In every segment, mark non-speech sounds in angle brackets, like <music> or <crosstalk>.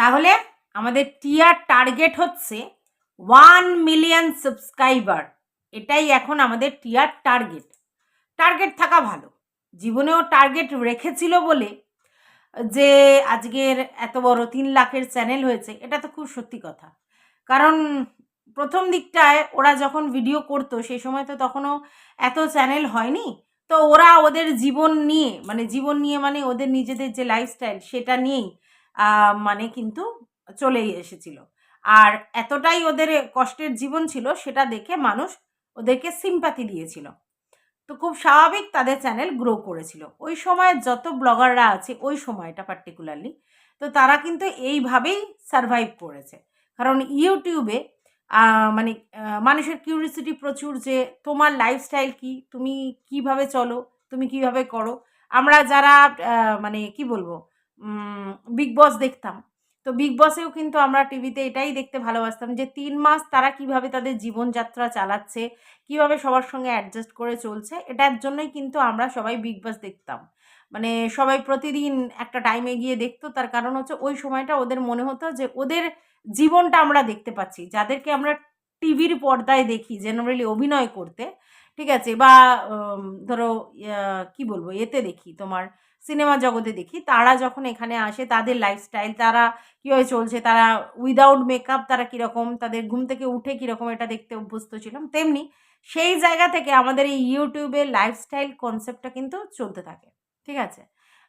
তাহলে আমাদের টিয়ার টার্গেট হচ্ছে ওয়ান মিলিয়ন সাবস্ক্রাইবার এটাই এখন আমাদের টিয়ার টার্গেট টার্গেট থাকা ভালো। জীবনেও টার্গেট রেখেছিল বলে যে আজকের এত বড় তিন লাখের চ্যানেল হয়েছে, এটা তো খুব সত্যি কথা। কারণ প্রথম দিকটায় ওরা যখন ভিডিও করতো সেই সময় তো তখনও এত চ্যানেল হয়নি। তো ওরা ওদের জীবন নিয়ে মানে জীবন নিয়ে মানে ওদের নিজেদের যে লাইফস্টাইল সেটা নিয়েই মানে কিন্তু চলেই এসেছিল। আর এতটাই ওদের কষ্টের জীবন ছিল, সেটা দেখে মানুষ ওদেরকে সিম্প্যাথি দিয়েছিল। তো খুব স্বাভাবিক তাদের চ্যানেল গ্রো করেছিল। ওই সময় যত ব্লগাররা আছে, ওই সময়টা পার্টিকুলারলি তো তারা কিন্তু এইভাবেই সারভাইভ করেছে। কারণ ইউটিউবে মানে মানুষের কিউরিসিটি প্রচুর যে তোমার লাইফস্টাইল কি, তুমি কীভাবে চলো, তুমি কীভাবে করো। আমরা যারা মানে কি বলব বিগ বস দেখতাম। তো বিগ বসেও কিন্তু আমরা টিভিতে এটাই দেখতে ভালোবাসতাম যে তিন মাস তারা কীভাবে তাদের জীবনযাত্রা চালাচ্ছে, কীভাবে সবার সঙ্গে অ্যাডজাস্ট করে চলছে, এটার জন্যই কিন্তু আমরা সবাই বিগ বস দেখতাম। মানে সবাই প্রতিদিন একটা টাইমে গিয়ে দেখতো, তার কারণ হচ্ছে ওই সময়টা ওদের মনে হতো যে ওদের জীবনটা আমরা দেখতে পাচ্ছি। যাদেরকে আমরা টিভির পর্দায় দেখি জেনারেলি অভিনয় করতে, ঠিক আছে? বা ধরো কি বলব? এতে দেখি তোমার সিনেমা জগতে দেখি। তারা যখন এখানে আসে, তাদের লাইফস্টাইল তারা কীভাবে চলছে, তারা উইদাউট মেকআপ তারা কীরকম, তাদের ঘুম থেকে উঠে কীরকম এটা দেখতে অভ্যস্ত ছিলাম, তেমনি সেই জায়গা থেকে আমাদের এই ইউটিউবের লাইফস্টাইল কনসেপ্টটা কিন্তু চলতে থাকে। ঠিক আছে?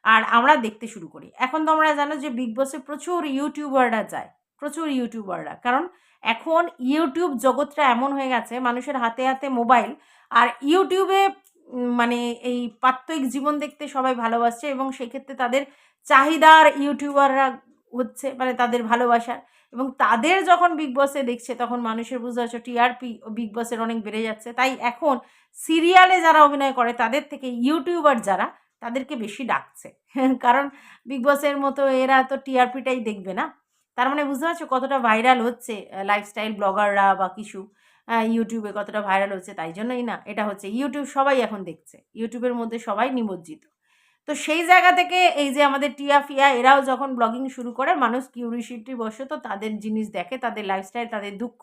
আর আমরা দেখতে শুরু করি। এখন তোমরা জানো যে বিগ বসে প্রচুর ইউটিউবাররা যায়, প্রচুর ইউটিউবাররা কারণ এখন ইউটিউব জগৎটা এমন হয়ে গেছে, মানুষের হাতে হাতে মোবাইল আর ইউটিউবে মানে এই প্রাত্যহিক জীবন দেখতে সবাই ভালোবাসছে এবং সেক্ষেত্রে তাদের চাহিদার ইউটিউবাররা হচ্ছে মানে তাদের ভালোবাসার। এবং তাদের যখন বিগ বসে দেখছে, তখন মানুষের বুঝতে পারছ টিআরপি বিগ বসের অনেক বেড়ে যাচ্ছে। তাই এখন সিরিয়ালে যারা অভিনয় করে, তাদের থেকে ইউটিউবার যারা, তাদেরকে বেশি ডাকছে। <laughs> কারণ বিগ বসের মতো এরা তো টিআরপিটাই দেখবে না। তার মানে বুঝতে পারছ কতটা ভাইরাল হচ্ছে লাইফস্টাইল ব্লগাররা বা কিছু। ইউটিউবে কতটা ভাইরাল হচ্ছে তাই জন্যই না, এটা হচ্ছে ইউটিউব সবাই এখন দেখছে ইউটিউবের মধ্যে সবাই নিমজ্জিত। তো সেই জায়গা থেকে এই যে আমাদের টিয়া ফিয়া, এরাও যখন ব্লগিং শুরু করে, মানুষ কিউরিসিটি বশত তাদের জিনিস দেখে, তাদের লাইফস্টাইল তাদের দুঃখ,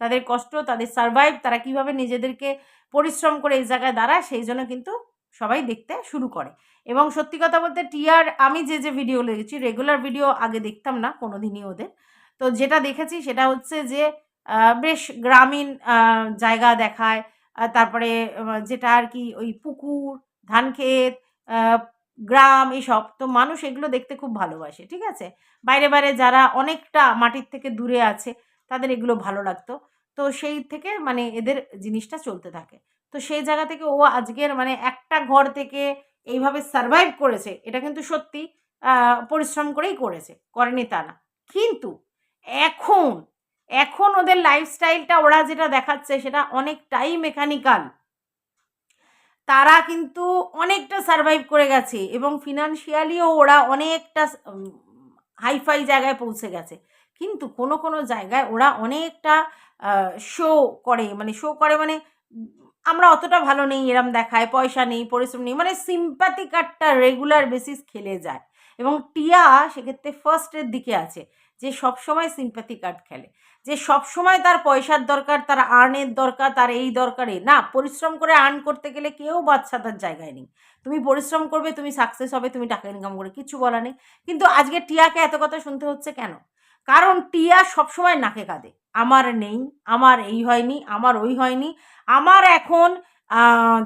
তাদের কষ্ট, তাদের সারভাইভ তারা কীভাবে নিজেদেরকে পরিশ্রম করে এই জায়গায় দাঁড়ায়, সেই জন্য কিন্তু সবাই দেখতে শুরু করে। এবং সত্যি কথা বলতে টিয়ার, আমি যে যে ভিডিও লেগেছি রেগুলার ভিডিও আগে দেখতাম না কোনো দিনই ওদের। তো যেটা দেখেছি সেটা হচ্ছে যে বেশ গ্রামীণ জায়গা দেখায়। তারপরে যেটা আর কি ওই পুকুর, ধান ক্ষেত গ্রাম এসব। তো মানুষ এগুলো দেখতে খুব ভালোবাসে, ঠিক আছে? বাইরে বাইরে যারা অনেকটা মাটির থেকে দূরে আছে, তাদের এগুলো ভালো লাগতো। তো সেই থেকে মানে এদের জিনিসটা চলতে থাকে। তো সেই জায়গা থেকে ও আজকের মানে একটা ঘর থেকে এইভাবে সারভাইভ করেছে, এটা কিন্তু সত্যি পরিশ্রম করেই করেছে, করেনি তা না। কিন্তু এখন এখন ওদের লাইফস্টাইলটা ওরা যেটা দেখাচ্ছে সেটা অনেকটাই মেকানিক্যাল তারা কিন্তু অনেকটা সারভাইভ করে গেছে এবং ফিনান্সিয়ালিও ওরা অনেকটা হাইফাই জায়গায় পৌঁছে গেছে। কিন্তু কোনো কোনো জায়গায় ওরা অনেকটা শো করে। মানে শো করে মানে আমরা অতটা ভালো নেই, এরম দেখায়, পয়সা নেই, পরিশ্রম নেই মানে সিম্প্যাথি কার্ডটা রেগুলার বেসিস খেলে যায়। এবং টিয়া সেক্ষেত্রে ফার্স্টের দিকে আছে, যে সবসময় সিম্প্যাথি কার্ড খেলে। যে সব সময় তার পয়সার দরকার, তার আর্নের দরকার, তার এই দরকারে। না, পরিশ্রম করে আর্ন করতে গেলে কেউ বাচ্চা তার জায়গায় নেই। তুমি পরিশ্রম করবে, তুমি সাকসেস হবে, তুমি টাকা ইনকাম করে কিছু বলা নেই। কিন্তু আজকে টিয়াকে এত কথা শুনতে হচ্ছে কেন? কারণ টিয়া সবসময় নাকে কাঁদে। আমার নেই, আমার এই হয়নি, আমার ওই হয়নি, আমার এখন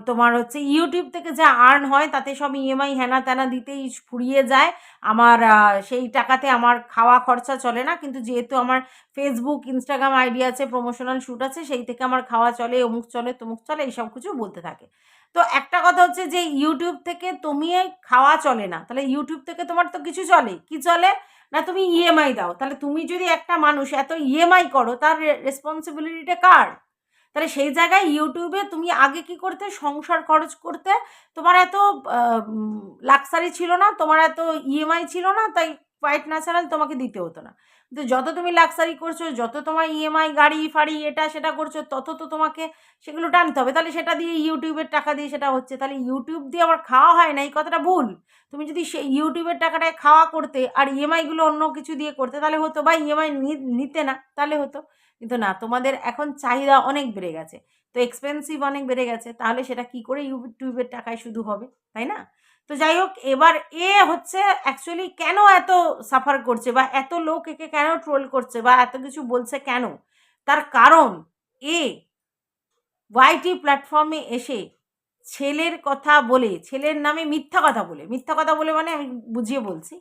তোমার হচ্ছে ইউটিউব থেকে যা আর্ন হয়, তাতে সব ইএমআই হেনা তেনা দিতেই ফুরিয়ে যায়। আমার সেই টাকাতে আমার খাওয়া খরচা চলে না। কিন্তু যেহেতু আমার ফেসবুক ইনস্টাগ্রাম আইডি আছে প্রমোশনাল শ্যুট আছে, সেই থেকে আমার খাওয়া চলে, অমুক চলে, তমুক চলে এইসব কিছু বলতে থাকে। তো একটা কথা হচ্ছে যে ইউটিউব থেকে তুমি খাওয়া চলে না, তাহলে ইউটিউব থেকে তোমার তো কিছু চলে। কি চলে? না তুমি ইএমআই দাও। তাহলে তুমি যদি একটা মানুষ এত ইএমআই করো, তার রেসপন্সিবিলিটিটা কার? তাহলে সেই জায়গায় ইউটিউবে তুমি আগে কি করতে? সংসার খরচ করতে? তোমার এত লাক্সারি ছিল না, তোমার এত ইএমআই ছিল না, তাই হোয়াইট ন্যাচারাল তোমাকে দিতে হতো না। কিন্তু যত তুমি লাক্সারি করছ, যত তোমার ইএমআই গাড়ি, ফাড়ি, এটা, সেটা করছ, তত তো তোমাকে সেগুলো টানতে হবে। তাহলে সেটা দিয়ে ইউটিউবের টাকা দিয়ে সেটা হচ্ছে। তাহলে ইউটিউব দিয়ে আবার খাওয়া হয় না, এই কথাটা ভুল। তুমি যদি সেই ইউটিউবের টাকাটায় খাওয়া করতে আর ইএমআইগুলো অন্য কিছু দিয়ে করতে, তাহলে হতো বা ইএমআই নিতে না, তাহলে হতো। কিন্তু না, তোমাদের এখন চাহিদা অনেক বেড়ে গেছে। তো এক্সপেন্সিভ অনেক বেড়ে গেছে, তাহলে সেটা কি করে ইউটিউবের টাকায় শুধু হবে, তাই না? তো যাই হোক, এবার এ হচ্ছে অ্যাকচুয়ালি কেন এত সাফার করছে বা এত লোক একে কেন ট্রোল করছে বা এত কিছু বলছে কেন? তার কারণ, এ ওয়াইটি প্ল্যাটফর্মে এসে ছেলের কথা বলে, ছেলের নামে মিথ্যা কথা বলে, মিথ্যা কথা বলে মানে আমি বুঝিয়ে বলছি,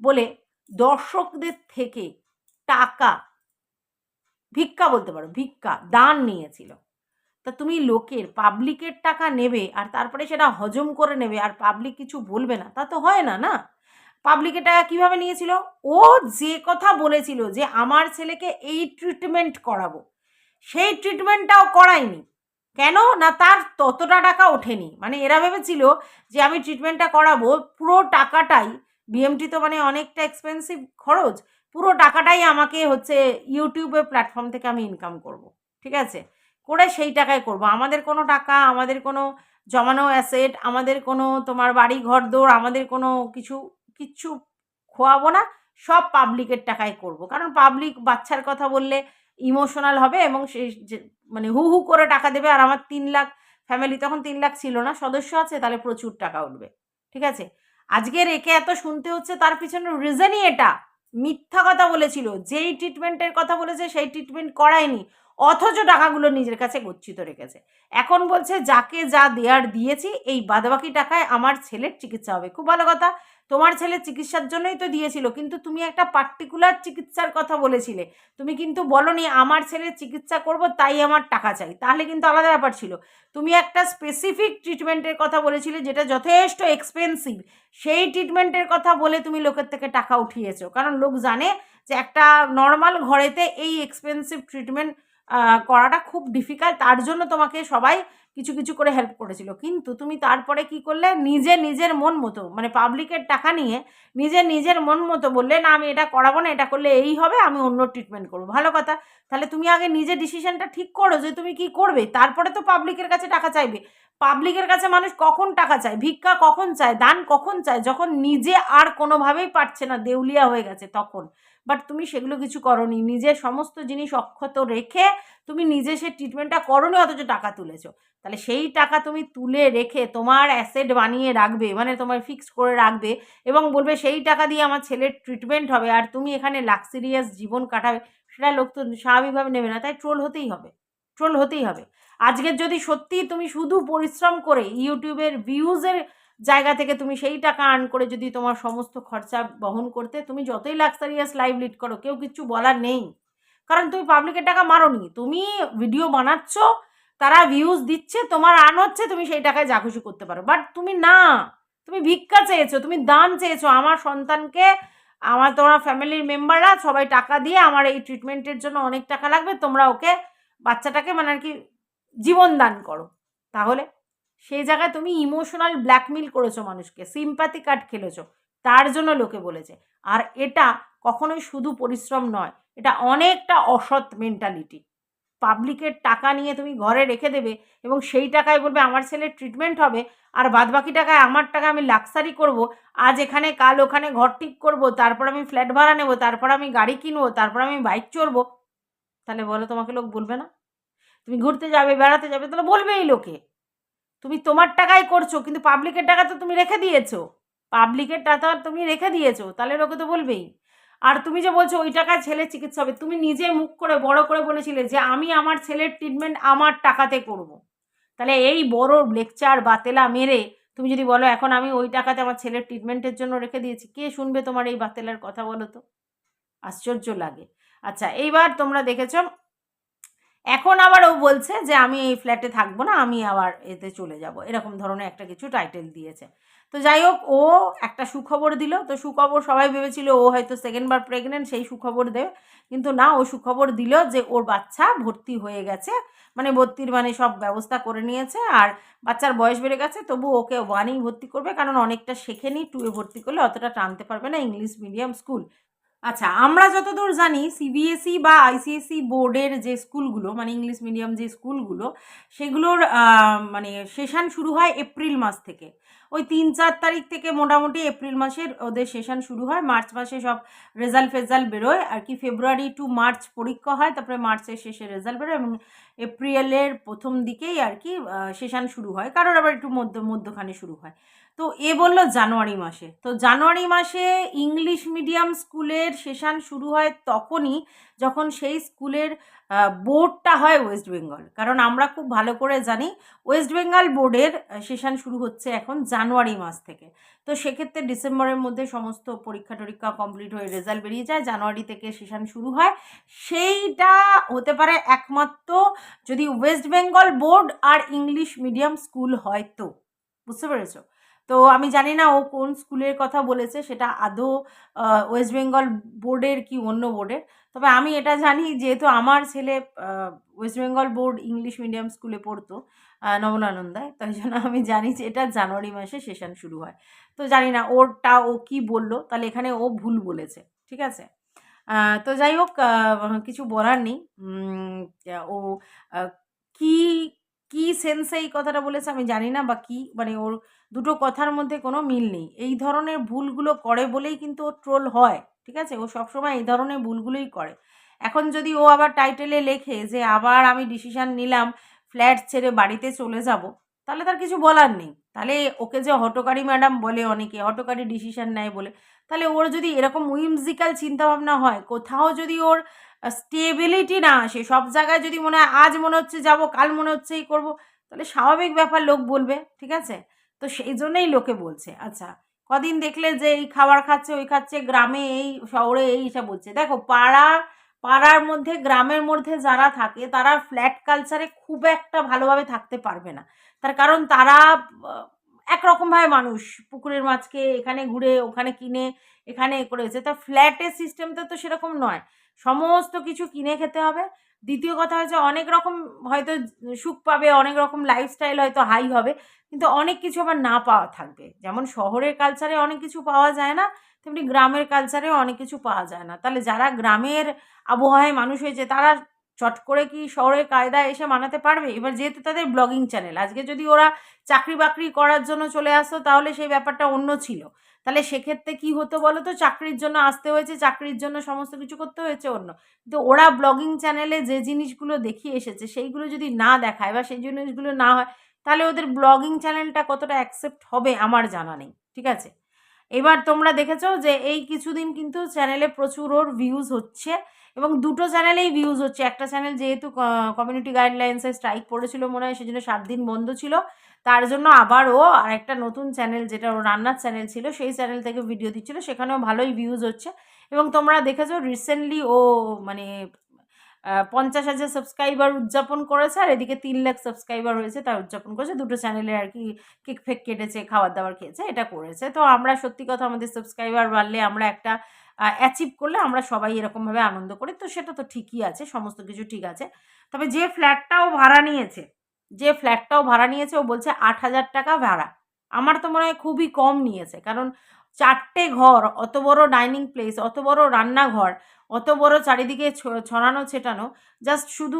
বলে দর্শকদের থেকে টাকা ভিক্ষা বলতে পারো, ভিক্ষা, দান নিয়েছিল। তা তুমি লোকের, পাবলিকের টাকা নেবে আর তারপরে সেটা হজম করে নেবে আর পাবলিক কিছু বলবে না, তা তো হয় না না? পাবলিকের টাকা কীভাবে নিয়েছিল? ও যে কথা বলেছিল যে আমার ছেলেকে এই ট্রিটমেন্ট করাবো, সেই ট্রিটমেন্টটাও করায়নি। কেন? না তার ততটা টাকা ওঠেনি। মানে এরা ভেবেছিল যে আমি ট্রিটমেন্টটা করাবো, পুরো টাকাটাই বিএমটি তো মানে অনেকটা এক্সপেন্সিভ খরচ পুরো টাকাটাই আমাকে হচ্ছে ইউটিউবের প্ল্যাটফর্ম থেকে আমি ইনকাম করব, ঠিক আছে? করে সেই টাকায় করব। আমাদের কোনো টাকা, আমাদের কোনো জমানো অ্যাসেট আমাদের কোনো তোমার বাড়ি ঘর দৌড় আমাদের কোনো কিছু কিচ্ছু খোয়াবো না, সব পাবলিকের টাকায় করব। কারণ পাবলিক বাচ্চার কথা বললে ইমোশনাল হবে এবং সে মানে হু হু করে টাকা দেবে আর আমার তিন লাখ ফ্যামিলি তখন তিন লাখ ছিল না, সদস্য আছে, তাহলে প্রচুর টাকা উঠবে, ঠিক আছে? আজকে রেখে এত শুনতে হচ্ছে, তার পিছনে রিজনই এটা। মিথ্যা কথা বলেছিল যেই ট্রিটমেন্টের কথা বলেছে সেই ট্রিটমেন্ট করায়নি। অথচ টাকাগুলো নিজের কাছে গচ্ছিত রেখেছে। এখন বলছে, যাকে যা দেয়ার দিয়েছি, এই বাদবাকি টাকায় আমার ছেলের চিকিৎসা হবে। খুব ভালো কথা। তোমার ছেলে চিকিৎসার জন্যই তো দিয়েছিল, কিন্তু তুমি একটা পার্টিকুলার চিকিৎসার কথা বলেছিলে। তুমি কিন্তু বলনি, আমার ছেলের চিকিৎসা করব, তাই আমার টাকা চাই। তাহলে কিন্তু আলাদা ব্যাপার ছিল। তুমি একটা স্পেসিফিক ট্রিটমেন্টের কথা বলেছিলে, যেটা যথেষ্ট এক্সপেন্সিভ সেই ট্রিটমেন্টের কথা বলে তুমি লোকের থেকে টাকা উঠিয়েছো। কারণ লোক জানে যে একটা নর্মাল ঘরেতে এই এক্সপেন্সিভ ট্রিটমেন্ট করাটা খুব ডিফিকাল্ট তার জন্য তোমাকে সবাই কিছু কিছু করে হেল্প করেছিল। কিন্তু তুমি তারপরে কি করলে? নিজে, নিজের মন মতো মানে পাবলিকের টাকা নিয়ে নিজে, নিজের মন মতো বললে, না, আমি এটা করাবো না, এটা করলে এই হবে, আমি অন্য ট্রিটমেন্ট করব। ভালো কথা। তাহলে তুমি আগে নিজে ডিসিশনটা ঠিক করো যে তুমি কি করবে। তারপরে তো পাবলিকের কাছে টাকা চাইবে। পাবলিকের কাছে মানুষ কখন টাকা চায়? ভিক্ষা কখন চায়? দান কখন চায়? যখন নিজে আর কোনোভাবেই পারছে না, দেউলিয়া হয়ে গেছে তখন। বাট তুমি সেগুলো কিছু করনি। নিজের সমস্ত জিনিস অক্ষত রেখে তুমি নিজে সে ট্রিটমেন্টটা করনি, অথচ টাকা তুলেছো। তাহলে সেই টাকা তুমি তুলে রেখে তোমার অ্যাসেট বানিয়ে রাখবে মানে তোমার ফিক্সড করে রাখবে এবং বলবে, সেই টাকা দিয়ে আমার ছেলের ট্রিটমেন্ট হবে আর তুমি এখানে লাক্সারিয়াস জীবন কাটাবে। সেটা লোক তো স্বাভাবিকভাবে নেবে না। তাই ট্রোল হতেই হবে। ট্রোল হতেই হবে। আজকের যদি সত্যি তুমি শুধু পরিশ্রম করে ইউটিউবের ভিউজের জায়গা থেকে তুমি সেই টাকা আর্ন করে যদি তোমার সমস্ত খরচা বহন করতে তুমি যতই লাক্সারিয়াস লাইভ লিড করো, কেউ কিছু বলার নেই। কারণ তুমি পাবলিকের টাকা মারোনি। তুমি ভিডিও বানাচ্ছ, তারা ভিউজ দিচ্ছে, তোমার আর্ন হচ্ছে, তুমি সেই টাকায় যা খুশি করতে পারো। বাট তুমি না। তুমি ভিক্ষা চেয়েছো, তুমি দান চেয়েছো। আমার সন্তানকে, আমার তোমার ফ্যামিলির মেম্বাররা সবাই টাকা দিয়ে আমার এই ট্রিটমেন্টের জন্য অনেক টাকা লাগবে। তোমরা ওকে বাচ্চাটাকে মানে আর কি জীবন দান করো। তাহলে সেই জায়গায় তুমি ইমোশনাল ব্ল্যাকমেল করেছ মানুষকে সিম্পাথি কার্ড খেলেছো, তার জন্য লোকে বলেছে। আর এটা কখনোই শুধু পরিশ্রম নয়, এটা অনেকটা অসৎ মেন্টালিটি পাবলিকের টাকা নিয়ে তুমি ঘরে রেখে দেবে এবং সেই টাকায় বলবে, আমার ছেলের ট্রিটমেন্ট হবে, আর বাদ বাকি টাকায় আমার টাকা আমি লাক্সারি করব, আজ এখানে, কাল ওখানে ঘর ঠিক করব, তারপর আমি ফ্ল্যাট ভাড়া নেব, তারপর আমি গাড়ি কিনবো, তারপর আমি বাইক চড়বো। তাহলে বলো তোমাকে লোক বলবে না? তুমি ঘুরতে যাবে, বেড়াতে যাবে, তাহলে বলবেই লোকে। তুমি তোমার টাকাই করছ, কিন্তু পাবলিকের টাকা তো তুমি রেখে দিয়েছ। পাবলিকের টাকা তুমি রেখে দিয়েছ, তাহলে লোকে তো বলবেই। আর তুমি যে বলছো ওই টাকায় ছেলের চিকিৎসা হবে, তুমি নিজে মুখ করে, বড় করে বলেছিলে যে আমি আমার ছেলের ট্রিটমেন্ট আমার টাকাতে করব। তাহলে এই বড় লেকচার বা তেলা মেরে তুমি যদি বলো, এখন আমি ওই টাকাতে আমার ছেলের ট্রিটমেন্টের জন্য রেখে দিয়েছি। কে শুনবে তোমার এই বাতেলার কথা বলো তো? আশ্চর্য লাগে। আচ্ছা এইবার তোমরা দেখেছ এখন আবার ও বলছে যে, আমি এই ফ্ল্যাটে থাকব না, আমি আবার এতে চলে যাব। এরকম ধরনের একটা কিছু টাইটেল দিয়েছে। তো যাই হোক, ও একটা সুখবর দিল। তো সুখবর সবাই ভেবেছিল ও হয়তো সেকেন্ড বার প্রেগনেন্ট সেই সুখবর দেবে। কিন্তু না, ও সুখবর দিল যে, ওর বাচ্চা ভর্তি হয়ে গেছে। মানে ভর্তির মানে সব ব্যবস্থা করে নিয়েছে আর বাচ্চার বয়স বেড়ে গেছে তবু ওকে ওয়ানেই ভর্তি করবে। কারণ অনেকটা শেখেনি টুয়ে ভর্তি করলে অতটা টানতে পারবে না ইংলিশ মিডিয়াম স্কুল আচ্ছা আমরা যতদূর জানি সিবিএসই বা আইসিএসই বোর্ডের যে স্কুলগুলো মানে ইংলিশ মিডিয়াম যে স্কুলগুলো, সেগুলোর মানে সেশন শুরু হয় এপ্রিল মাস থেকে। ওই তিন চার তারিখ থেকে মোটামুটি এপ্রিল মাসের ওদের সেশন শুরু হয়। মার্চ মাসে সব রেজাল্ট ফেজাল্ট বেরোয়। আর কি ফেব্রুয়ারি টু মার্চ পরীক্ষা হয়, তারপরে মার্চের শেষে রেজাল্ট বেরোয় এবং এপ্রিলের প্রথম দিকেই আর কি সেশন শুরু হয়। কারোর আবার একটু মধ্য, মধ্যখানে শুরু হয়। তো এ বলল জানুয়ারি মাসে। তো জানুয়ারি মাসে ইংলিশ মিডিয়াম স্কুলের সেশন শুরু হয় তখনই যখন সেই স্কুলের বোর্ডটা হয় ওয়েস্ট বেঙ্গল। কারণ আমরা খুব ভালো করে জানি, ওয়েস্ট বেঙ্গল বোর্ডের সেশন শুরু হচ্ছে এখন জানুয়ারি মাস থেকে। তো সেক্ষেত্রে ডিসেম্বরের মধ্যে সমস্ত পরীক্ষা টরীক্ষা কমপ্লিট হয়ে রেজাল্ট বেরিয়ে যায়। জানুয়ারি থেকে সেশন শুরু হয়। সেইটা হতে পারে একমাত্র যদি ওয়েস্ট বেঙ্গল বোর্ড আর ইংলিশ মিডিয়াম স্কুল হয় তো, বুঝতে পেরেছ? তো আমি জানি না ও কোন স্কুলের কথা বলেছে, সেটা আদৌ ওয়েস্ট বেঙ্গল বোর্ডের কি অন্য বোর্ডের তবে আমি এটা জানি যেহেতু আমার ছেলে West Bengal board English medium স্কুলে পড়তো নবনানন্দায়, তাই জন্য আমি জানি যে এটা জানুয়ারি মাসে সেশন শুরু হয়। তো জানি না ওরটা ও কি বলল, তাহলে এখানে ও ভুল বলেছে, ঠিক আছে? তো যাই হোক কিছু বলার নেই। ও কি কি সেন্সে এই কথাটা বলেছে আমি জানি না বা কি মানে ওর দুটো কথার মধ্যে কোনো মিল নেই। এই ধরনের ভুলগুলো করে বলেই কিন্তু ও ট্রোল হয়, ঠিক আছে? ও সবসময় এই ধরনের ভুলগুলোই করে। এখন যদি ও আবার টাইটেলে লেখে যে আবার আমি ডিসিশান নিলাম ফ্ল্যাট ছেড়ে বাড়িতে চলে যাব, তাহলে তার কিছু বলার নেই। তাহলে ওকে যে হটকারি ম্যাডাম বলে অনেকে, হটকারি ডিসিশান নেয় বলে তাহলে ওর যদি এরকম উইমজিক্যাল চিন্তাভাবনা হয়, কোথাও যদি ওর স্টেবিলিটি না আসে, সব জায়গায় যদি মনে হয় আজ মনে হচ্ছে যাব, কাল মনে হচ্ছে এই করব, তাহলে স্বাভাবিক ব্যাপার লোক বলবে, ঠিক আছে? তো সেই জন্যই লোকে বলছে। আচ্ছা কদিন দেখলে যে এই খাবার খাচ্ছে, ওই খাচ্ছে, গ্রামে এই, শহরে এই সব বলছে। দেখো, পাড়া, পাড়ার মধ্যে, গ্রামের মধ্যে যারা থাকে, তারা ফ্ল্যাট কালচারে খুব একটা ভালোভাবে থাকতে পারবে না। তার কারণ তারা একরকমভাবে মানুষ। পুকুরের মাছকে এখানে ঘুরে, ওখানে কিনে, এখানে করেছে। তা ফ্ল্যাটের সিস্টেমটা তো সেরকম নয়। সমস্ত কিছু কিনে খেতে হবে। দ্বিতীয় কথা হচ্ছে অনেক রকম হয়তো সুখ পাবে, অনেক রকম লাইফস্টাইল হয়তো হাই হবে, কিন্তু অনেক কিছু আবার না পাওয়া থাকবে। যেমন শহরের কালচারে অনেক কিছু পাওয়া যায় না, তেমনি গ্রামের কালচারেও অনেক কিছু পাওয়া যায় না। তাহলে যারা গ্রামের আবহাওয়ায় মানুষ হয়েছে, তারা চট করে কি শহরের কায়দায় এসে মানাতে পারবে? এবার যেহেতু তাদের ব্লগিং চ্যানেল আজকে যদি ওরা চাকরি বাকরি করার জন্য চলে আসতো, তাহলে সেই ব্যাপারটা অন্য ছিল। তাহলে সেক্ষেত্রে কি হতো বলো তো চাকরির জন্য আসতে হয়েছে, চাকরির জন্য সমস্ত কিছু করতে হয়েছে অন্য। কিন্তু ওরা ব্লগিং চ্যানেলে যে জিনিসগুলো দেখিয়ে এসেছে, সেইগুলো যদি না দেখায় বা সেই জিনিসগুলো না হয়, তাহলে ওদের ব্লগিং চ্যানেলটা কতটা অ্যাকসেপ্ট হবে আমার জানা নেই, ঠিক আছে? এবার তোমরা দেখেছ যে এই কিছুদিন কিন্তু চ্যানেলে প্রচুর ওর ভিউজ হচ্ছে। এবং দুটো চ্যানেলেই ভিউজ হচ্ছে। একটা চ্যানেল যেহেতু কমিউনিটি গাইডলাইন্সে স্ট্রাইক পড়েছিল মনে হয়, সেজন্য সাত দিন বন্ধ ছিল। তার জন্য আবার ও আর একটা নতুন চ্যানেল, যেটা ও রান্নার চ্যানেল ছিল, সেই চ্যানেল থেকে ভিডিও দিচ্ছিল। সেখানেও ভালোই ভিউজ হচ্ছে। এবং তোমরা দেখেছ রিসেন্টলি ও মানে পঞ্চাশ হাজার সাবস্ক্রাইবার উদযাপন করেছে, আর এদিকে তিন লাখ সাবস্ক্রাইবার হয়েছে, তার উদযাপন করেছে। দুটো চ্যানেলে আর কি কেক ফেক কেটেছে, খাবার দাবার খেয়েছে, এটা করেছে। তো আমরা সত্যি কথা, আমাদের সাবস্ক্রাইবার বাড়লে আমরা একটা অ্যাচিভ করলে আমরা সবাই এরকমভাবে আনন্দ করি। তো সেটা তো ঠিকই আছে, সমস্ত কিছু ঠিক আছে। তবে যে ফ্ল্যাটটাও ভাড়া নিয়েছে, যে ফ্ল্যাটটাও ভাড়া নিয়েছে, ও বলছে আট হাজার টাকা ভাড়া। আমার তো মনে হয় খুবই কম নিয়েছে। কারণ চারটে ঘর, অত বড় ডাইনিং প্লেস, অত বড় রান্নাঘর, অত বড় চারিদিকে ছড়ানো ছেটানো, জাস্ট শুধু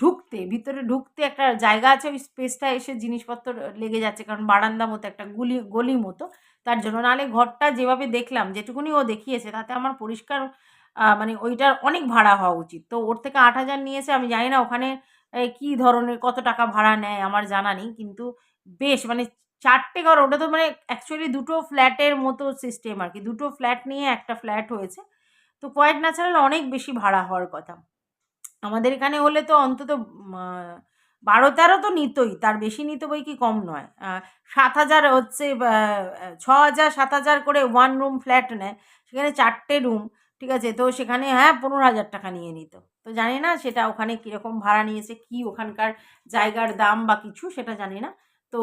ঢুকতে, ভিতরে ঢুকতে একটা জায়গা আছে, ওই স্পেসটা এসে জিনিসপত্র লেগে যাচ্ছে, কারণ বারান্দা মতো একটা গুলি, গলি মতো, তার জন্য। নাহলে ঘরটা যেভাবে দেখলাম, যেটুকুনি ও দেখিয়েছে, তাতে আমার পরিষ্কার মানে ওইটার অনেক ভাড়া হওয়া উচিত। তো ওর থেকে আট হাজার নিয়েছে, আমি জানি না ওখানে কি ধরনের, কত টাকা ভাড়া নেয়, আমার জানা নেই, কিন্তু বেশ মানে চারটে ঘর, ওটা তো মানে অ্যাকচুয়ালি দুটো ফ্ল্যাটের মতো সিস্টেম আর কি। দুটো ফ্ল্যাট নিয়ে একটা ফ্ল্যাট হয়েছে। তো কোয়াইট ন্যাচারাল অনেক বেশি ভাড়া হওয়ার কথা। আমাদের এখানে হলে তো অন্তত বারো তেরো তো নিতই। তার বেশি নিত বই কি কম নয়। সাত হাজার হচ্ছে ছ হাজার, সাত হাজার করে ওয়ান রুম ফ্ল্যাট নেয়। সেখানে চারটে রুম ঠিক আছে? তো সেখানে হ্যাঁ পনেরো হাজার টাকা নিয়ে নিত। তো জানি না সেটা ওখানে কীরকম ভাড়া নিয়েছে, কি ওখানকার জায়গার দাম বা কিছু সেটা জানি না। তো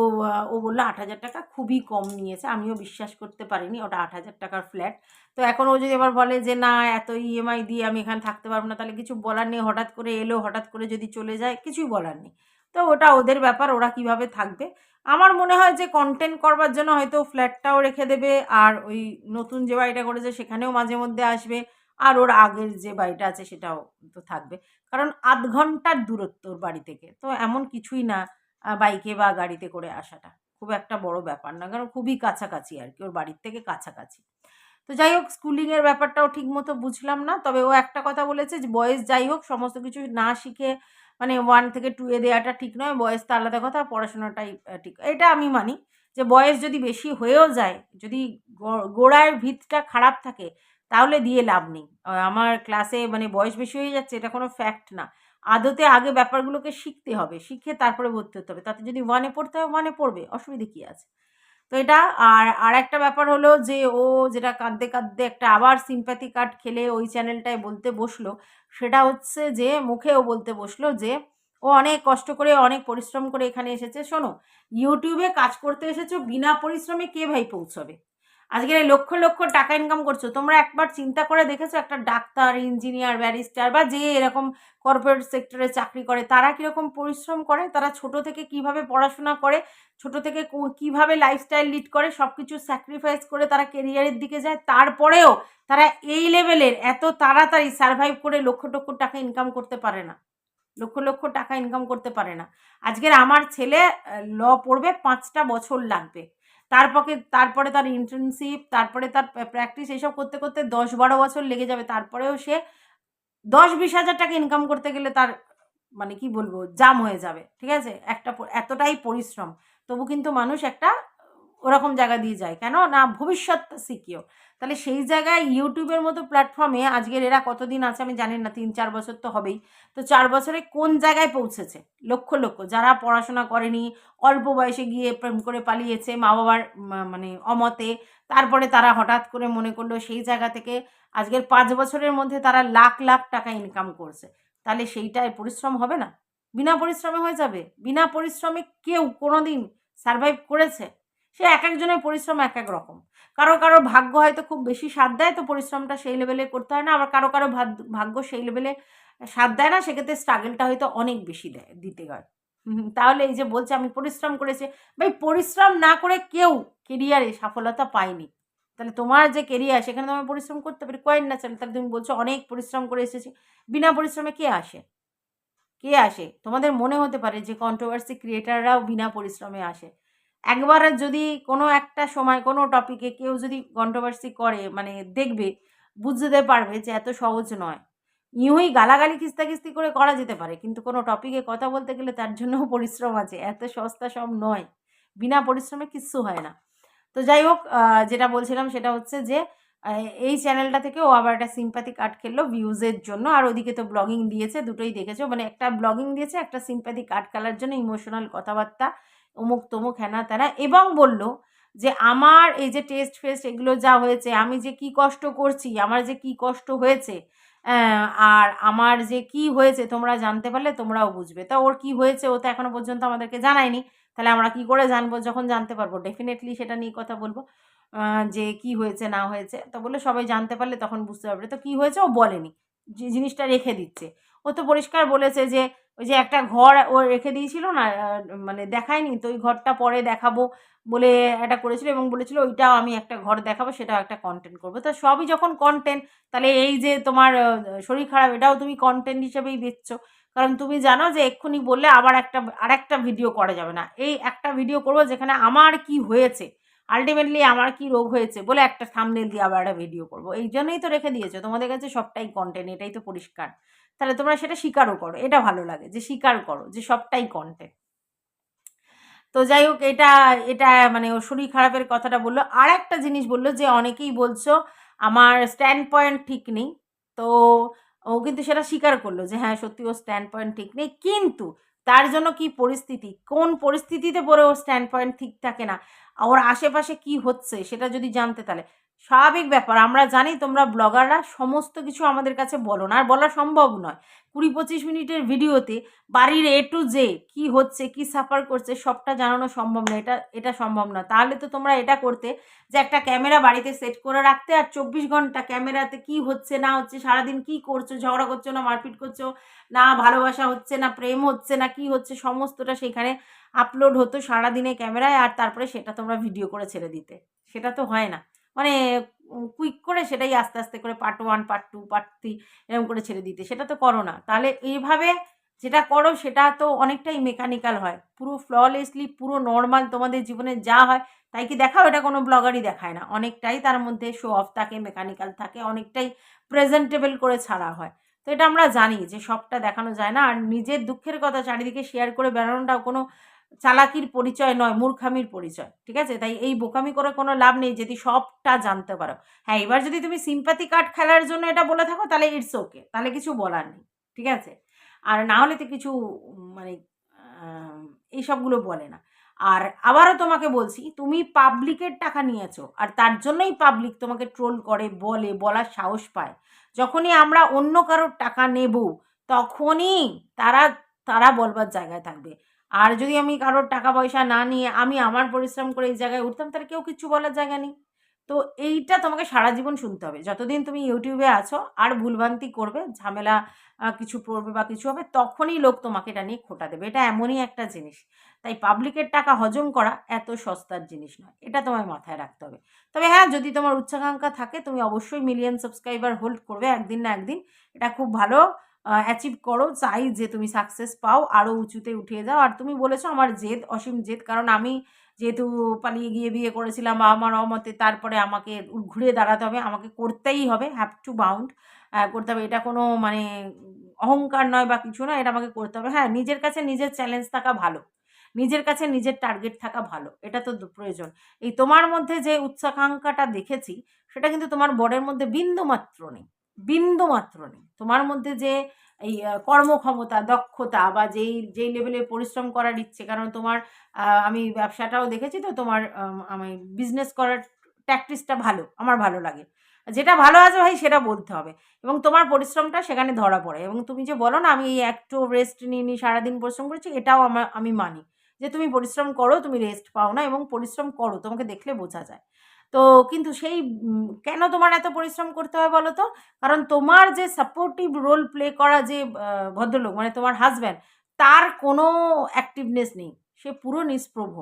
ও বলল আট হাজার টাকা খুবই কম নিয়েছে। আমিও বিশ্বাস করতে পারিনি, ওটা আট হাজার টাকার ফ্ল্যাট তো এখন ও যদি আবার বলে যে, না, এত ইএমআই দিয়ে আমি এখানে থাকতে পারব না, তাহলে কিছু বলার নেই। হঠাৎ করে এলো, হঠাৎ করে যদি চলে যায়, কিছুই বলার নেই। তো ওটা ওদের ব্যাপার, ওরা কীভাবে থাকবে? আমার মনে হয় যে কন্টেন্ট করবার জন্য হয়তো ফ্ল্যাটটাও রেখে দেবে, আর ওই নতুন যে বাড়িটা করেছে, সেখানেও মাঝে মধ্যে আসবে, আর ওর আগের যে বাড়িটা আছে, সেটাও তো থাকবে। কারণ আধ ঘণ্টার দূরত্ব ওর বাড়ি থেকে। তো এমন কিছুই না বাইকে বা গাড়িতে করে আসাটা। খুব একটা বড় ব্যাপার না কারণ খুবই কাছাকাছি আর কি, ওর বাড়ির থেকে কাছাকাছি। তো যাই হোক স্কুলিংয়ের ব্যাপারটাও ঠিক মতো বুঝলাম না, তবে ও একটা কথা বলেছে যে, বয়স যাই হোক, সমস্ত কিছু না শিখে মানে ওয়ান থেকে টু এ দেওয়াটা ঠিক নয়, বয়স তো আলাদা কথা, পড়াশোনাটাই ঠিক। এটা আমি মানি যে, বয়স যদি বেশি হয়েও যায়, যদি গোড়ার ভিতটা খারাপ থাকে, তাহলে দিয়ে লাভ নেই। আমার ক্লাসে মানে বয়স বেশি হয়ে যাচ্ছে, এটা কোনো ফ্যাক্ট না। আদতে আগে ব্যাপারগুলোকে শিখতে হবে, শিখে তারপরে ভর্তি হতে হবে। তাতে যদি ওয়ানে পড়তে হয় ওয়ানে পড়বে, অসুবিধে কী আছে? তো এটা, আর আর একটা ব্যাপার হলো যে, ও যেটা কাঁদতে কাঁদতে একটা আবার সিম্প্যাথি কার্ড খেলে ওই চ্যানেলটায় বলতে বসল, সেটা হচ্ছে যে, মুখেও বলতে বসল যে, ও অনেক কষ্ট করে, অনেক পরিশ্রম করে এখানে এসেছে। শোনো ইউটিউবে কাজ করতে এসেছ, বিনা পরিশ্রমে কে ভাই পৌঁছবে? আজকের এই লক্ষ লক্ষ টাকা ইনকাম করছ। তোমরা একবার চিন্তা করে দেখেছ একটা ডাক্তার ইঞ্জিনিয়ার ব্যারিস্টার বা যে এরকম কর্পোরেট সেক্টরে চাকরি করে, তারা কীরকম পরিশ্রম করে? তারা ছোট থেকে কীভাবে পড়াশোনা করে? ছোট থেকে কীভাবে লাইফস্টাইল লিড করে? সব কিছু স্যাক্রিফাইস করে তারা কেরিয়ারের দিকে যায়। তারপরেও তারা এই লেভেলের এত তাড়াতাড়ি সার্ভাইভ করে লক্ষ লক্ষ টাকা ইনকাম করতে পারে না। লক্ষ লক্ষ টাকা ইনকাম করতে পারে না। আজকের আমার ছেলে ল পড়বে, পাঁচটা বছর লাগবে। তারপরে তারপরে তার ইন্টার্নশিপ তারপরে তার প্র্যাকটিস এইসব করতে করতে দশ বারো বছর লেগে যাবে। তারপরেও সে দশ বিশ হাজার টাকা ইনকাম করতে গেলে তার মানে কি বলব, জাম হয়ে যাবে। ঠিক আছে? একটা এতটাই পরিশ্রম। তবু কিন্তু মানুষ একটা ওরকম জায়গা দিয়ে যায়। কেন? না ভবিষ্যৎটা সিকিও তাহলে সেই জায়গায় ইউটিউবের মতো প্ল্যাটফর্মে আজকের এরা কতদিন আছে আমি জানি না, তিন, চার বছর তো হবেই। তো চার বছরে কোন জায়গায় পৌঁছেছে? লক্ষ লক্ষ। যারা পড়াশোনা করেনি, অল্প বয়সে গিয়ে প্রেম করে পালিয়েছে মা বাবার মানে অমতে, তারপরে তারা হঠাৎ করে মনে করল সেই জায়গা থেকে আজকের পাঁচ বছরের মধ্যে তারা লাখ লাখ টাকা ইনকাম করছে। তাহলে সেইটায় পরিশ্রম হবে না? বিনা পরিশ্রমে হয়ে যাবে? বিনা পরিশ্রমে কেউ কোনো দিন সারভাইভ করেছে? সে এক একজনের পরিশ্রম এক এক রকম। কারও কারও ভাগ্য হয়তো খুব বেশি সাথ দেয়, তো পরিশ্রমটা সেই লেভেলে করতে হয় না। আবার কারও কারও ভাগ্য সেই লেভেলে সাথ দেয় না, সেক্ষেত্রে স্ট্রাগলটা হয়তো অনেক বেশি দেয়, দিতে হয়। তাহলে এই যে বলছে, আমি পরিশ্রম করেছি। ভাই, পরিশ্রম না করে কেউ কেরিয়ারে সফলতা পায়নি। তাহলে তোমার যে কেরিয়ার সেখানে তোমার পরিশ্রম করতে পারি। কয়েন না চলে তাহলে তুমি বলছো, অনেক পরিশ্রম করে এসেছি। বিনা পরিশ্রমে কে আসে? কে আসে? তোমাদের মনে হতে পারে যে কন্ট্রোভার্সি ক্রিয়েটাররাও বিনা পরিশ্রমে আসে। একবার যদি কোনো একটা সময়, কোনো টপিকে কেউ যদি কন্ট্রোভার্সি করে মানে দেখবে, বুঝতে পারবে যে এত সহজ নয়। ইউঁই গালাগালি কিস্তাকিস্তি করে করা যেতে পারে, কিন্তু কোনো টপিকে কথা বলতে গেলে তার জন্যও <laughs> পরিশ্রম আছে। এত সস্তা সব নয়। বিনা পরিশ্রমে কিচ্ছু হয় না। তো যাই হোক যেটা বলছিলাম সেটা হচ্ছে যে এই চ্যানেলটা থেকে ও আবার একটা সিম্প্যাথি কার্ড খেললো ভিউজের জন্য। আর ওদিকে তো ব্লগিং দিয়েছে, দুটোই দেখেছ। মানে একটা ব্লগিং দিয়েছে, একটা সিম্প্যাথি কার্ড খেলার জন্য ইমোশনাল কথাবার্তা। অমুক তমুক হ্যানা ত্যানা, এবং বলল যে আমার এই যে টেস্ট ফেস্ট এগুলো যা হয়েছে, আমি যে কি কষ্ট করছি, আমার যে কি কষ্ট হয়েছে আর আমার যে কি হয়েছে তোমরা জানতে পারলে তোমরাও বুঝবে। তা ওর কি হয়েছে ও তো এখনও পর্যন্ত আমাদেরকে জানায়নি। তাহলে আমরা কি করে জানব? যখন জানতে পারব। ডেফিনেটলি সেটা নিয়ে কথা বলব। যে কি হয়েছে, না হয়েছে, তো বলে সবাই জানতে পারলে তখন বুঝতে পারবে। তো কি হয়েছে ও বলেনি। যে জিনিসটা রেখে দিচ্ছে। ও তো পরিষ্কার বলেছে যে ওই যে একটা ঘর ও রেখে দিয়েছিল না মানে দেখায়নি, তো ওই ঘরটা পরে দেখাবো বলে একটা করেছিল এবং বলেছিল ওইটাও আমি একটা ঘর দেখাবো, সেটাও একটা কন্টেন্ট করব। তো সবই যখন কন্টেন্ট তাহলে এই যে তোমার শরীর খারাপ, এটাও তুমি কন্টেন্ট হিসেবেই দেখছ কারণ তুমি জানো যে এক্ষুনি বললে আবার একটা আর একটা ভিডিও করা যাবে না। এই একটা ভিডিও করব যেখানে আমার কি হয়েছে আলটিমেটলি আমার কি রোগ হয়েছে বলে একটা সামনে দিয়ে আবার একটা ভিডিও করব। এই জন্যই তো রেখে দিয়েছ। তোমাদের কাছে সবটাই কন্টেন্ট এটাই তো পরিষ্কার। তাহলে তোমরা সেটা স্বীকারও করো। এটা ভালো লাগে যে স্বীকার করো যে সবটাই কন্টেন্ট তো যাই হোক, এটা এটা মানে শরীর খারাপের কথাটা বলল। আর একটা জিনিস বলল যে অনেকেই বলছো আমার স্ট্যান্ড পয়েন্ট ঠিক নেই। তো ও কিন্তু সেটা স্বীকার করল যে হ্যাঁ সত্যি ওর স্ট্যান্ড পয়েন্ট ঠিক নেই। কিন্তু তার জন্য কি পরিস্থিতি? কোন পরিস্থিতিতে পরে ওর স্ট্যান্ড পয়েন্ট ঠিক থাকে না? ওর আশেপাশে কি হচ্ছে? সেটা যদি জানতে তাহলে। স্বাভাবিক ব্যাপার। আমরা জানি তোমরা ব্লগাররা সমস্ত কিছু আমাদের কাছে বলো না। আর বলা সম্ভব নয়। কুড়ি পঁচিশ মিনিটের ভিডিওতে বাড়ির এ টু জে কি হচ্ছে, কি সাফার করছে, সবটা জানানো সম্ভব না এটা এটা সম্ভব না তাহলে তো তোমরা এটা করতে যে একটা ক্যামেরা বাড়িতে সেট করে রাখতে আর চব্বিশ ঘণ্টা ক্যামেরাতে কি হচ্ছে, না হচ্ছে, সারাদিন কি করছ, ঝগড়া করছ, না মারপিট করছ, না ভালোবাসা হচ্ছে, না প্রেম হচ্ছে, না কি হচ্ছে, সমস্তটা সেখানে আপলোড হতো সারাদিনে ক্যামেরায়। আর তারপরে সেটা তোমরা ভিডিও করে ছেড়ে দিতে। সেটা তো হয় না। মানে কুইক করে সেটাই আস্তে আস্তে করে part one part two part three এরকম করে ছেড়ে দিতে। সেটা তো করো না। তাহলে এইভাবে যেটা করো সেটা তো অনেকটাই মেকানিক্যাল হয়। পুরো ফ্ললেসলি পুরো নর্মাল তোমাদের জীবনে যা হয়, তাই কি দেখাও? এটা কোনো ব্লগারই দেখায় না। অনেকটাই তার মধ্যে শো অফ থাকে মেকানিক্যাল থাকে, অনেকটাই প্রেজেন্টেবল করে ছাড়া হয়। তো এটা আমরা জানি যে সবটা দেখানো যায় না। আর নিজের দুঃখের কথা চারিদিকে শেয়ার করে বেড়ানোটাও কোনো চালাকির পরিচয় নয়, মূর্খামির পরিচয়, ঠিক আছে? তাই এই বোকামি করে কোনো লাভ নেই, যদি সবটা জানতে পারো। হ্যাঁ এবার যদি তুমি সিম্পাথি কার্ড খেলার জন্য এটা বলে থাকো, তাহলে ইটস ওকে তাহলে কিছু বলার নেই, ঠিক আছে? আর না হলে তো কিছু মানে এই সবগুলো বলে না। আর আবারও তোমাকে বলছি, তুমি পাবলিকের টাকা নিয়েছো, আর তার জন্যই পাবলিক তোমাকে ট্রোল করে, বলে, বলার সাহস পায়। যখনই আমরা অন্য কারোর টাকা নেব, তখনই তারা তারা বলবার জায়গায় থাকবে। আর যদি আমি কারোর টাকা পয়সা না নিয়ে আমি আমার পরিশ্রম করে এই জায়গায় উঠতাম, তাহলে কেউ কিচ্ছু বলার জায়গা নেই। তো এইটা তোমাকে সারা জীবন শুনতে হবে। যতদিন তুমি ইউটিউবে আছো আর ভুলভ্রান্তি করবে, ঝামেলা কিছু পড়বে বা কিছু হবে, তখনই লোক তোমাকে এটা নিয়ে খোটা দেবে। এটা এমনই একটা জিনিস। তাই পাবলিকের টাকা হজম করা এত সস্তার জিনিস নয়। এটা তোমায় মাথায় রাখতে হবে। তবে হ্যাঁ যদি তোমার উচ্চাকাঙ্ক্ষা থাকে, তুমি অবশ্যই মিলিয়ন সাবস্ক্রাইবার হোল্ড করবে একদিন না একদিন। এটা খুব ভালো। অ্যাচিভ করো, চাই যে তুমি সাকসেস পাও আরও উঁচুতে উঠিয়ে যাও। আর তুমি বলেছ আমার জেদ, অসীম জেদ, কারণ আমি যেহেতু পালিয়ে গিয়ে বিয়ে করেছিলাম বা আমার অমতে, তারপরে আমাকে ঘুরে দাঁড়াতে হবে, আমাকে করতেই হবে হ্যাভ টু বাউন্ড করতে হবে। এটা কোনো মানে অহংকার নয় বা কিছু নয়, এটা আমাকে করতে হবে। হ্যাঁ নিজের কাছে নিজের চ্যালেঞ্জ থাকা ভালো, নিজের কাছে নিজের টার্গেট থাকা ভালো, এটা তো প্রয়োজন। এই তোমার মধ্যে যে উচ্চাকাঙ্ক্ষাটা দেখেছি, সেটা কিন্তু তোমার বরের মধ্যে বিন্দু মাত্র নেই। বিন্দু মাত্র নেই। তোমার মধ্যে যে এই কর্মক্ষমতা, দক্ষতা বা যেই যেই লেভেলে পরিশ্রম করার ইচ্ছে, কারণ তোমার আমি ব্যবসাটাও দেখেছি তো, তোমার, আমি বিজনেস করার ট্যাকটিসটা ভালো, আমার ভালো লাগে। যেটা ভালো আছে ভাই, সেটা বলতে হবে। এবং তোমার পরিশ্রমটা সেখানে ধরা পড়ে। এবং তুমি যে বলো না, আমি এই একটু রেস্ট নিয়ে নি সারাদিন পরিশ্রম করেছি, এটাও আমার আমি মানি। যে তুমি পরিশ্রম করো, তুমি রেস্ট পাও না, এবং পরিশ্রম করো, তোমাকে দেখলে বোঝা যায়। তো কিন্তু সেই কেন তোমার এত পরিশ্রম করতে হয় বলো তো? কারণ তোমার যে সাপোর্টিভ রোল প্লে করা যে ভদ্রলোক মানে তোমার হাজব্যান্ড তার কোনো অ্যাক্টিভনেস নেই। সে পুরো নিষ্প্রভ।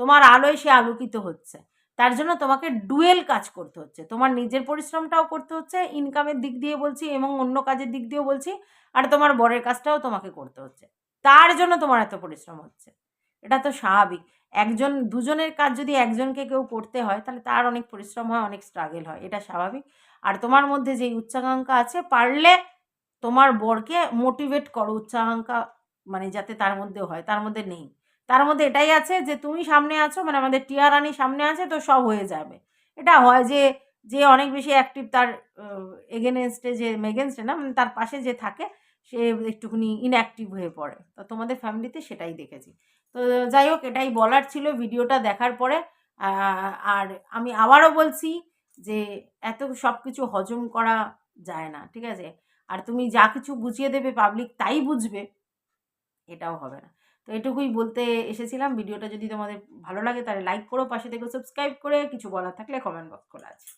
তোমার আলোয় সে আলোকিত হচ্ছে। তার জন্য তোমাকে ডুয়েল কাজ করতে হচ্ছে। তোমার নিজের পরিশ্রমটাও করতে হচ্ছে ইনকামের দিক দিয়ে বলছি এবং অন্য কাজের দিক দিয়েও বলছি, আর তোমার বরের কাজটাও তোমাকে করতে হচ্ছে। তার জন্য তোমার এত পরিশ্রম হচ্ছে। এটা তো স্বাভাবিক। একজন, দুজনের কাজ যদি একজনকে কেউ করতে হয়, তাহলে তার অনেক পরিশ্রম হয়, অনেক স্ট্রাগল হয়, এটা স্বাভাবিক। আর তোমার মধ্যে যে উচ্চাকাঙ্ক্ষা আছে, পারলে তোমার বরকে মোটিভেট করো উচ্চাকাঙ্ক্ষা মানে যাতে তার মধ্যে হয়, তার মধ্যে নেই। তার মধ্যে এটাই আছে যে, তুমি সামনে আছো মানে আমাদের টিয়া রানী সামনে আছে, তো সব হয়ে যাবে। এটা হয় যে যে অনেক বেশি অ্যাক্টিভ তার এগেনস্টে যে এগেনস্টে না মানে তার পাশে যে থাকে সে একটুখানি ইনঅ্যাক্টিভ হয়ে পড়ে। তো তোমাদের ফ্যামিলিতে সেটাই দেখেছি। তো যাই হোক, এটাই বলার ছিল ভিডিওটা দেখার পরে। আর আমি আবারও বলছি যে এত সব কিছু হজম করা যায় না, ঠিক আছে? আর তুমি যা কিছু বুঝিয়ে দেবে পাবলিক তাই বুঝবে, এটাও হবে না। তো এটুকুই বলতে এসেছিলাম। ভিডিওটা যদি তোমাদের ভালো লাগে, তাহলে লাইক করো, পাশে থেকে সাবস্ক্রাইব করে কিছু বলার থাকলে কমেন্ট বক্স খোলা আছে।